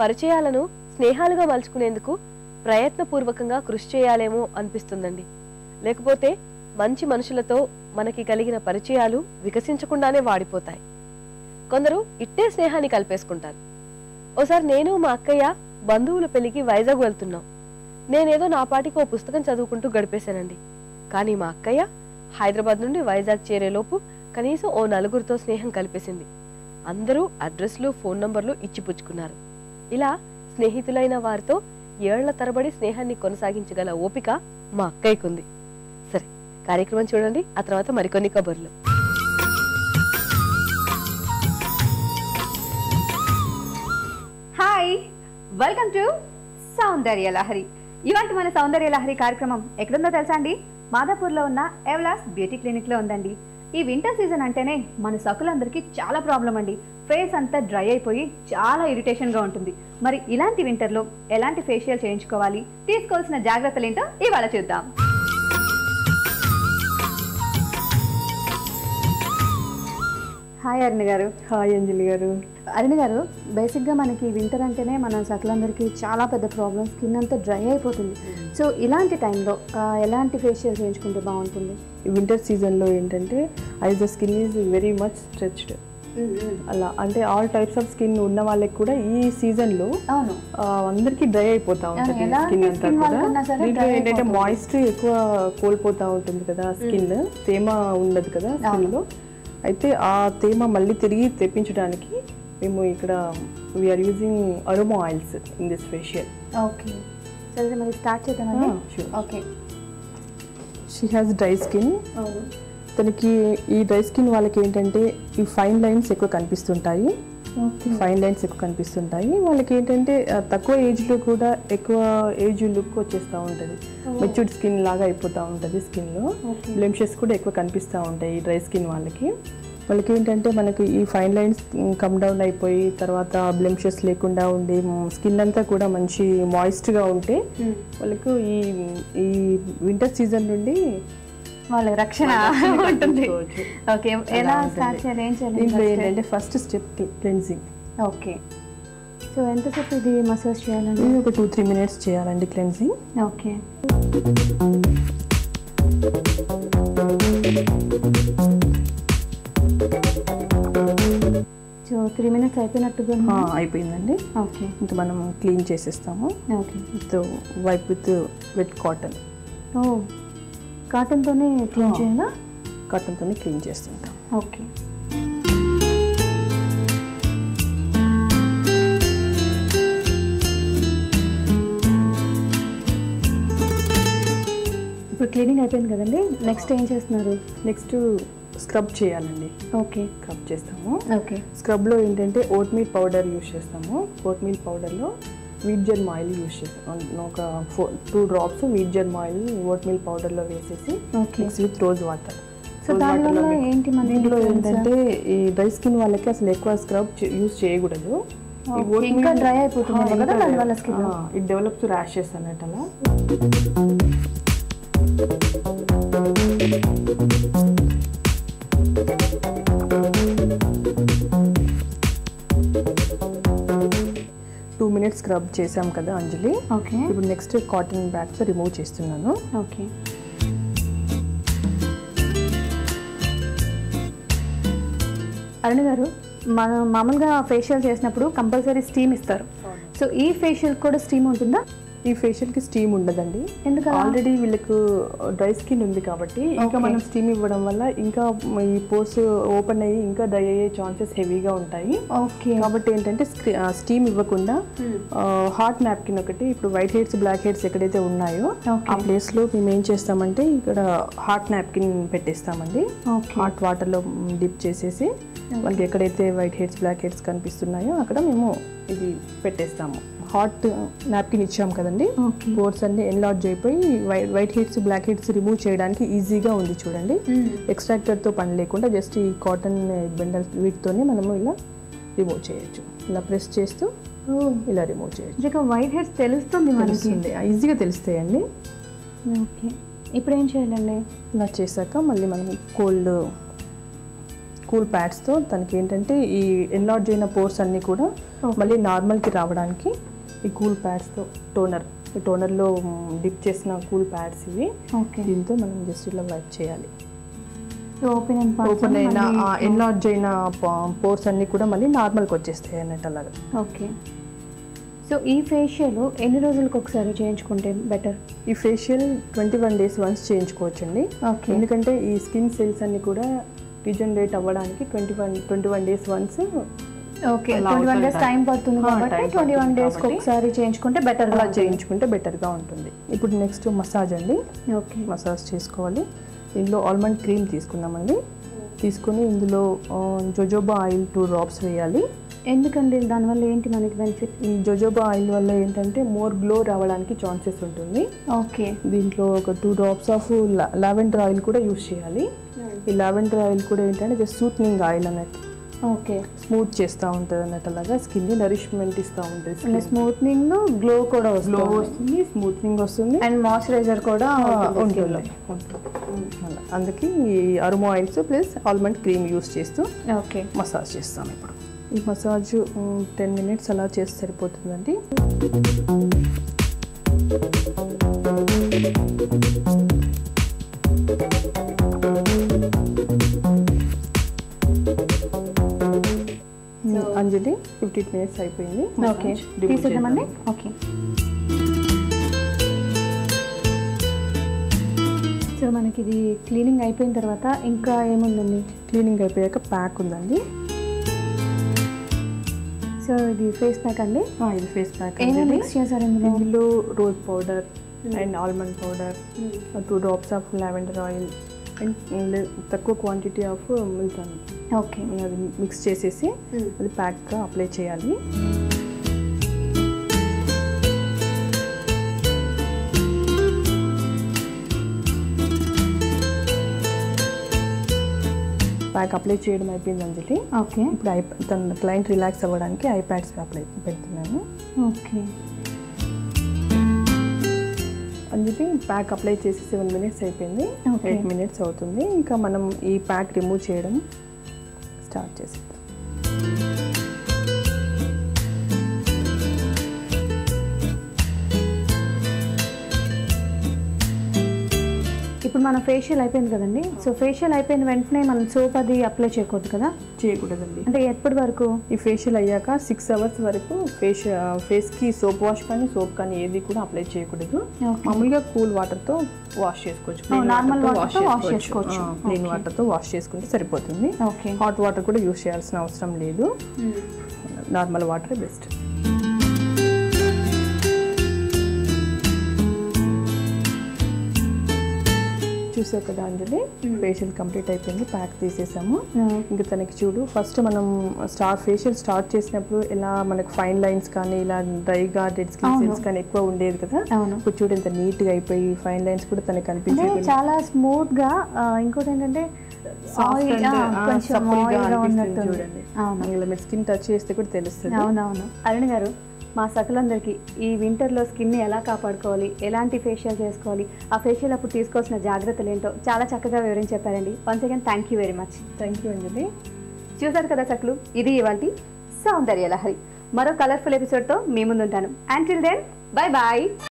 పరిచయాలను స్నేహాలుగా మలుచుకునేందుకు ప్రయత్నపూర్వకంగా కృషి చేయాలేమో అనిపిస్తుందండి. లేకపోతే మంచి మనుషులతో మనకి కలిగిన పరిచయాలు వికసించకుండానే వాడిపోతాయి. కొందరు ఇట్టే స్నేహాన్ని కలిపేసుకుంటారు. ఓసారి నేను మా అక్కయ్య బంధువుల పెళ్ళికి వైజాగ్ వెళ్తున్నాం. నేనేదో నా పాటికి ఓ పుస్తకం చదువుకుంటూ గడిపేశానండి. కానీ మా అక్కయ్య హైదరాబాద్ నుండి వైజాగ్ చేరేలోపు కనీసం ఓ నలుగురితో స్నేహం కలిపేసింది. అందరూ అడ్రస్లు ఫోన్ నంబర్లు ఇచ్చిపుచ్చుకున్నారు. ఇలా స్నేహితులైన వారితో ఏళ్ళ తరబడి స్నేహాన్ని కొనసాగించగల ఓపిక మా అక్కయ్యకుంది. సరే కార్యక్రమం చూడండి ఆ తర్వాత మరికొన్ని కబుర్లు. Hi welcome to Soundarya Lahari. ఇవాళ మన సౌందర్య లహరి కార్యక్రమం ఎక్కడుందో తెలుసా అండి? మాదాపూర్లో ఉన్న ఎవలాస్ బ్యూటీ క్లినిక్లో ఉందండి. ఈ వింటర్ సీజన్ అంటేనే మన సకులందరికీ చాలా ప్రాబ్లం అండి. ఫేస్ అంతా డ్రై అయిపోయి చాలా ఇరిటేషన్గా ఉంటుంది. మరి ఇలాంటి వింటర్లో ఎలాంటి ఫేషియల్ చేయించుకోవాలి? తీసుకోవాల్సిన జాగ్రత్తలు ఏంటో ఇవాళ చూద్దాం. హాయ్ అరుణ్ గారు. హాయ్ అంజలి గారు. అరుణ్ గారు బేసిక్గా మనకి వింటర్ అంటేనే మన సకలందరికీ చాలా పెద్ద ప్రాబ్లం స్కిన్ అంతా డ్రై అయిపోతుంది. సో ఇలాంటి టైంలో ఎలాంటి ఫేషియల్ చేయించుకుంటే బాగుంటుంది? వింటర్ సీజన్లో ఏంటంటే I the skin is very much stretched. అలా అంటే ఆల్ టైప్స్ ఆఫ్ స్కిన్ ఉన్న వాళ్ళకి కూడా ఈ సీజన్లో అవును. అందరికీ డ్రై అయిపోతా ఉంటుంది స్కిన్ అంతా కూడా. దీంట్లో ఏంటంటే. మాయిశ్చర్ ఎక్కువ కోల్పోతా ఉంటుంది కదా స్కిన్. తేమ ఉండదు కదా స్కిన్లో అయితే ఆ తేమ మళ్ళీ తిరిగి తెప్పించడానికి మేము ఇక్కడ we are using aroma oils in this facial okay సరే మరి start okay she has dry skin తనకి ఈ డ్రై స్కిన్ వాళ్ళకి ఏంటంటే ఈ ఫైన్ లైన్స్ ఎక్కువ కనిపిస్తుంటాయి. ఫైన్ లైన్స్ ఎక్కువ కనిపిస్తుంటాయి. వాళ్ళకి ఏంటంటే తక్కువ ఏజ్లో కూడా ఎక్కువ ఏజ్ లుక్ వచ్చేస్తూ ఉంటుంది. మెచ్యూర్డ్ స్కిన్ లాగా అయిపోతూ ఉంటుంది స్కిన్లో. బ్లెమ్షెస్ కూడా ఎక్కువ కనిపిస్తూ ఉంటాయి ఈ డ్రై స్కిన్ వాళ్ళకి. వాళ్ళకి ఏంటంటే మనకి ఈ ఫైన్ లైన్స్ కమ్ డౌన్ అయిపోయి తర్వాత బ్లెమ్షెస్ లేకుండా ఉండి స్కిన్ అంతా కూడా మంచి మాయిస్ట్గా ఉంటే వాళ్ళకు ఈ ఈ వింటర్ సీజన్ నుండి వాళ్ళ రక్షణ ఉంటుంది. ఓకే ఎలా. స్టార్ట్ చేయాలి ఏం చేయాలి? దీంట్లో ఏంటంటే first step cleansing okay. So ఎంతసేపు ఇది మసాజ్ చేయాలండి? ఇది ఒక టూ త్రీ మినిట్స్ చేయాలండి cleansing okay. So three minutes అయిపోయినట్టుగా. అయిపోయిందండి. ఓకే. ఇంకా మనం క్లీన్ చేసేస్తాము. Okay. With wipe with wet cotton oh కాటన్తోనే clean ఆ. చేయాలా కాటన్తోనే క్లీన్ చేస్తుంటాం. ఓకే. ఇప్పుడు క్లీనింగ్ అయిపోయింది కదండి? నెక్స్ట్ ఏం చేస్తున్నారు? నెక్స్ట్ స్క్రబ్ చేయాలండి. ఓకే. స్క్రబ్ చేస్తాము. ఓకే. స్క్రబ్లో ఏంటంటే ఓట్ మీల్ పౌడర్ యూస్ చేస్తాము. ఓట్ మీల్ పౌడర్లో వీట్ జర్మ్ ఆయిల్ యూస్ చేస్తాం. ఒక four two drops wheat germ oil oatmeal పౌడర్లో వేసేసి mix with rose water so దానివల్ల ఏంటి మన దీంట్లో ఏంటంటే ఈ డ్రై స్కిన్ వాళ్ళకి అసలు ఎక్కువ స్క్రబ్ యూస్ చేయకూడదు. ఇంకా కదా దానివల్ల skin? ఆ, ఇట్ డెవలప్స్ ర్యాషెస్ అన్నట్టు అలా. స్క్రబ్ చేసాం కదా అంజలి? ఓకే. ఇప్పుడు నెక్స్ట్ కాటన్ బ్యాగ్స్ రిమూవ్ చేస్తున్నాను. ఓకే. అరుణ్ గారు మనం మామూలుగా ఫేషియల్ చేసినప్పుడు కంపల్సరీ స్టీమ్ ఇస్తారు. సో ఈ ఫేషియల్ కూడా స్టీమ్ ఉంటుందా? ఈ ఫేషియల్కి స్టీమ్ ఉండదండి ఎందుకలా? ఆల్రెడీ వీళ్ళకు డ్రై స్కిన్ ఉంది కాబట్టి ఇంకా. మనం స్టీమ్ ఇవ్వడం వల్ల ఇంకా ఈ పోర్స్ ఓపెన్ అయ్యి ఇంకా డ్రై అయ్యే ఛాన్సెస్ హెవీగా ఉంటాయి ఓకే కాబట్టి ఏంటంటే స్టీమ్ ఇవ్వకుండా హాట్ నాప్కిన్ ఒకటి ఇప్పుడు వైట్ హెడ్స్ బ్లాక్ హెడ్స్ ఎక్కడైతే ఉన్నాయో. ఆ ప్లేస్లో మేము ఏం చేస్తామంటే ఇక్కడ హాట్ నాప్కిన్ పెట్టేస్తామండి హాట్ వాటర్లో డిప్ చేసేసి వాళ్ళకి ఎక్కడైతే వైట్ హెడ్స్ బ్లాక్ హెడ్స్ కనిపిస్తున్నాయో అక్కడ మేము ఇది పెట్టేస్తాము. హాట్ నాప్కిన్ ఇచ్చాం కదండి. పోర్స్ అన్ని ఎన్లార్జ్ అయిపోయి white white heads black heads remove చేయడానికి ఈజీగా ఉంది చూడండి. ఎక్స్ట్రాక్టర్తో పని లేకుండా జస్ట్ ఈ కాటన్ బెండల్ వీటితోనే మనము ఇలా రిమూవ్ చేయొచ్చు. ఇలా ప్రెస్ చేస్తూ ఇలా రిమూవ్ చేయొచ్చు. ఇక వైట్ హెడ్స్ తెలుస్తుంది మనకి. తెలుస్తుంది. ఈజీగా తెలుస్తాయండి. ఓకే ఇప్పుడు ఏం చేయాలండి? ఇలా చేశాక మళ్ళీ మనం కోల్డ్ కూల్ ప్యాడ్స్తో తనకి ఏంటంటే ఈ ఎన్లార్జ్ అయిన పోర్స్ అన్నీ కూడా మళ్ళీ నార్మల్కి రావడానికి ఈ కూల్ ప్యాడ్స్తో టోనర్ ఈ టోనర్లో డిప్ చేసిన కూల్ ప్యాడ్స్ ఇవి దీంతో మనం జస్ట్ ఇలా వైప్ చేయాలి. ఓపెన్ ఓపెన్ అయిన ఎన్లార్జ్ అయిన పోర్స్ అన్నీ కూడా మళ్ళీ నార్మల్కి వచ్చేస్తాయి అన్నట్టు అలాగా. ఓకే సో ఈ ఫేషియల్ ఎన్ని రోజులకు ఒకసారి చేయించుకుంటే బెటర్ ఈ facial twenty one days once చేయించుకోవచ్చండి. Okay ఎందుకంటే ఈ స్కిన్ సెల్స్ అన్ని కూడా రీజనరేట్ అవ్వడానికి twenty one twenty one days once okay twenty one days time పడుతుంది కాబట్టి ట్వంటీ వన్ డేస్కి కాబట్టి ఒకసారి చేయించుకుంటే బెటర్ అలా చేయించుకుంటే బెటర్గా ఉంటుంది. ఇప్పుడు నెక్స్ట్ మసాజ్ అండి. ఓకే మసాజ్ చేసుకోవాలి. ఇందులో ఆల్మండ్ క్రీమ్ తీసుకుందామండి. తీసుకొని ఇందులో జోజోబా ఆయిల్ టూ డ్రాప్స్ వేయాలి. ఎందుకండి? దానివల్ల ఏంటి మనకి బెనిఫిట్ ఈ జోజోబా ఆయిల్ వల్ల ఏంటంటే మోర్ గ్లో రావడానికి ఛాన్సెస్ ఉంటుంది. ఓకే. దీంట్లో ఒక two drops of lavender oil కూడా యూస్ చేయాలి. ఈ లావెండర్ ఆయిల్ కూడా ఏంటంటే జస్ట్ సూత్నింగ్ ఆయిల్ అన్నట్టు. ఓకే. స్మూత్ చేస్తూ ఉంటుంది అన్నట్టు అలాగా? స్కిన్ని నరిష్మెంట్ ఇస్తూ ఉంటుంది స్మూత్నింగ్ గ్లో కూడా గ్లో వస్తుంది స్మూత్నింగ్ వస్తుంది. అండ్ మాయిశ్చరైజర్ కూడా ఉంటుంది అందుకే ఈ aroma oils plus almond cream use చేస్తూ ఓకే. మసాజ్ చేస్తాం ఇప్పుడు. ఈ మసాజ్ టెన్ మినిట్స్ అలా చేస్తే సరిపోతుందండి. అంజలి ఫిఫ్టీన్ మినిట్స్ అయిపోయింది. ఓకే తీసేద్దామండి. ఓకే సో మనకి ఇది క్లీనింగ్ అయిపోయిన తర్వాత ఇంకా ఏముందండి? క్లీనింగ్ అయిపోయాక ప్యాక్ ఉందండి. సో ఇది ఫేస్ ప్యాక్ అండి? ఇది ఫేస్ ప్యాక్ మిక్స్ చేశారు ఇందులో? Rose powder and almond powder two drops of lavender oil and తక్కువ క్వాంటిటీ ఆఫ్ మిల్క్ ఓకే. అది మిక్స్ చేసేసి అది ప్యాక్గా అప్లై చేయాలి. ప్యాక్ అప్లై చేయడం అయిపోయింది అంజలి ఓకే ఇప్పుడు ఐ తన క్లయింట్ రిలాక్స్ అవ్వడానికి ఐ ప్యాడ్స్ అప్లై పెడుతున్నాను. ఓకే అంజలి ప్యాక్ అప్లై చేసి సెవెన్ మినిట్స్ అయిపోయింది. ఎయిట్ మినిట్స్ అవుతుంది. ఇంకా మనం ఈ ప్యాక్ రిమూవ్ చేయడం స్టార్ట్ చేసేద్దాం. ఇప్పుడు మన ఫేషియల్ అయిపోయింది కదండి. సో ఫేషియల్ అయిపోయిన వెంటనే మనం సోప్ అది అప్లై చేయకూడదు కదా? చేయకూడదండి. అంటే ఎప్పటి వరకు? ఈ ఫేషియల్ అయ్యాక సిక్స్ అవర్స్ వరకు ఫేస్ ఫేస్కి సోప్ వాష్ కానీ సోప్ కానీ ఏది కూడా అప్లై చేయకూడదు. మామూలుగా కూల్ వాటర్తో వాష్ చేసుకోవచ్చు. Oh, water తో wash చేసుకోవచ్చు. Plain Okay. వాటర్తో వాష్ చేసుకుంటే సరిపోతుంది. ఓకే హాట్ వాటర్ కూడా యూస్ చేయాల్సిన అవసరం లేదు. నార్మల్ వాటర్ బెస్ట్ చూసావు కదా అంజలి ఫేషియల్ కంప్లీట్ అయిపోయింది ప్యాక్ తీసేసాము. ఇంకా తనకి చూడు ఫస్ట్ మనం స్టార్ ఫేషియల్ స్టార్ట్ చేసినప్పుడు ఇలా మనకు ఫైన్ లైన్స్ కానీ ఇలా డ్రైగా డెడ్ స్కిన్ అవును. సెల్స్ కానీ ఎక్కువ ఉండేది కదా. ఇప్పుడు చూడు ఎంత నీట్గా అయిపోయి ఫైన్ లైన్స్ కూడా తనకి కనిపించేది చాలా స్మూత్గా ఇంకోటి ఏంటంటే కొంచెం గా గా. చూడండి. ఇలా మీరు స్కిన్ టచ్ చేస్తే కూడా తెలుస్తుంది. అవునవును. అరుణ్ గారు మా సకలందరికీ ఈ వింటర్లో స్కిన్ని ఎలా కాపాడుకోవాలి ఎలాంటి ఫేషియల్ చేసుకోవాలి ఆ ఫేషియల్ అప్పుడు తీసుకోవాల్సిన జాగ్రత్తలు ఏంటో చాలా చక్కగా వివరించి చెప్పారండి once again thank you very much thank you Anjali చూసారు కదా చక్కలు ఇది ఇవాళ సౌందర్య లహరి. మరో కలర్ఫుల్ ఎపిసోడ్తో మీ ముందుంటాను. And till then bye bye